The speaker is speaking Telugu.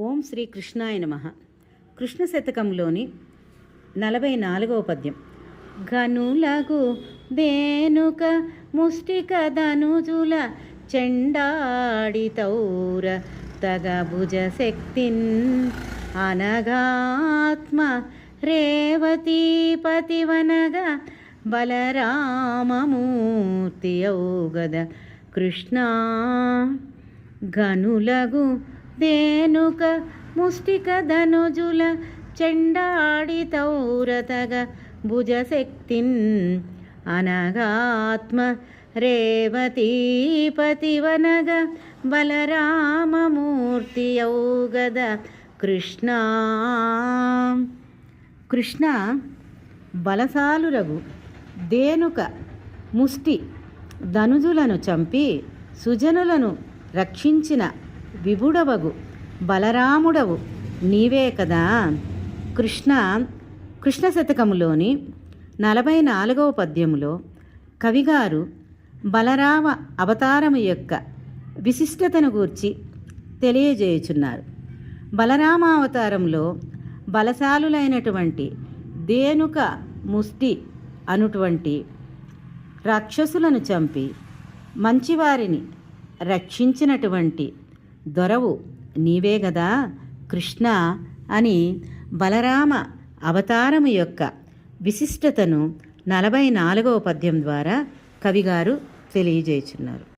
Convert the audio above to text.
ఓం శ్రీ కృష్ణాయ నమ. కృష్ణ శతకంలోని నలభై నాలుగవ పద్యం. ఘనులగు దేనుక ముష్టిక ధనుజుల చెండాడి తౌర తగభుజ శక్తిన్ అనగాత్మ రేవతీపతివనగా బలరామమూర్తి ఔగద కృష్ణ. గనులగు దేనుక ముష్టిక ధనుజుల చెండాడి తౌరతగ భుజశక్తిన్ అనగాత్మ రేవతీపతివనగ బలరామమూర్తి యోగద కృష్ణ. కృష్ణ బలసాలురగు దేనుక ముష్టి ధనుజులను చంపి సుజనులను రక్షించిన విభుడవగు బలరాముడవు నీవే కదా. కృష్ణ కృష్ణ శతకములోని నలభై నాలుగవ పద్యములో కవిగారు బలరామ అవతారము యొక్క విశిష్టతను గూర్చి తెలియజేయుచున్నారు. బలరామావతారంలో బలశాలులైనటువంటి దేనుక ముష్టి అనుటువంటి రాక్షసులను చంపి మంచివారిని రక్షించినటువంటి దొరవు. నీవే గదా కృష్ణ అని బలరామ అవతారము యొక్క విశిష్టతను నలభై నాలుగవ పద్యం ద్వారా కవిగారు తెలియజేయుచున్నారు.